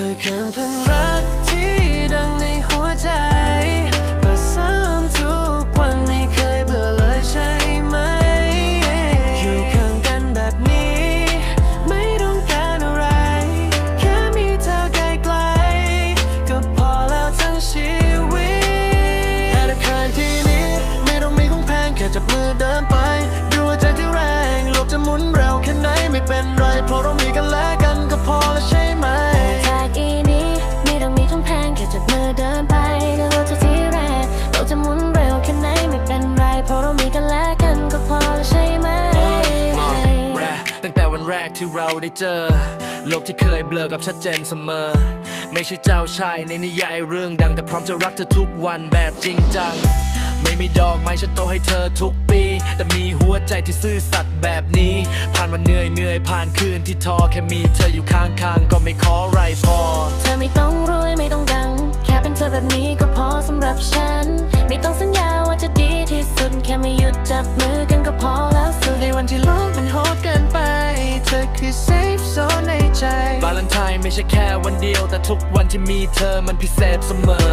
ฉันเพิ่งรักที่ดังในหัวใจประซ้ำทุกวันไม่เคยเบื่อเลยใช่ไหม อยู่ข้างกันแบบนี้ ไม่ต้องการอะไร แค่มีเธอใกล้ๆก็พอแล้วทั้งชีวิตธนาคารที่นี้ไม่ต้องมีของแพงแค่จับมือเดินไปดูว่าใจที่แรงโลกจะหมุนเร็วแค่ไหนไม่เป็นไรเพราะเรามีกันและ กที่เราได้เจอ โลกที่เคยเบลอกับชัดเจนเสมอ ไม่ใช่เจ้าชายในนิยายเรื่องดังแต่พร้อมจะรักเธอทุกวันแบบจริงจัง ไม่มีดอกไม้ฉันโตให้เธอทุกปี แต่มีหัวใจที่ซื่อสัตย์แบบนี้ ผ่านวันเหนื่อยเหนื่อยผ่านคืนที่ท้อแค่มีเธออยู่ข้างๆก็ไม่ขออะไรพอ เธอไม่ต้องรวยไม่ต้องดัง แค่เป็นเธอแบบนี้ก็พอสำหรับฉัน ไม่ต้องสัญญาว่าจะดีที่สุดแค่ไม่หยุดจับมือกันก็พอแล้วสุดในวันที่โลกมันโหดเกินไป คือเซฟโซนในใจ วาเลนไทน์ไม่ใช่แค่วันเดียว แต่ทุกวันที่มีเธอมันพิเศษเสมอ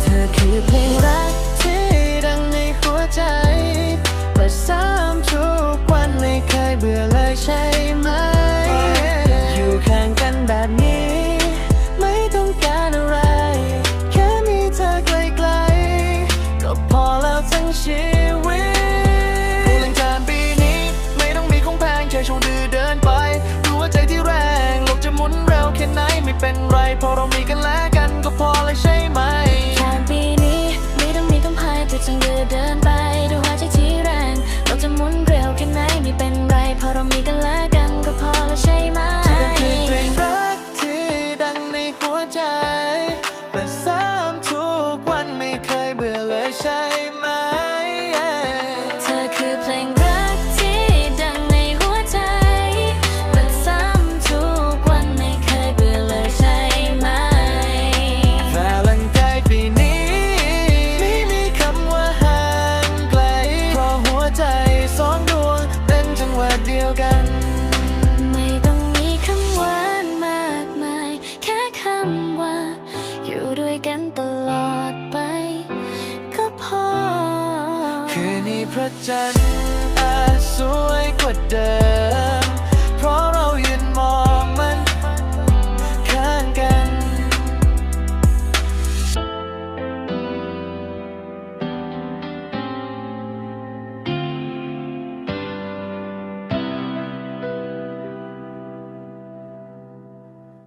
เธอคือเพลงรักที่ดังในหัวใจ เปิดซ้ำทุกวันไม่เคยเบื่อเลยใช่ เราะเรามีกันและกันก็พอแล้วใช่ไหมเธอคือเพลงรักที่ดังในหัวใจำว่า อยู่ด้วยกันตลอดไป ก็พอ คืนนี้พระจันทร์อาจสวยกว่าเดิม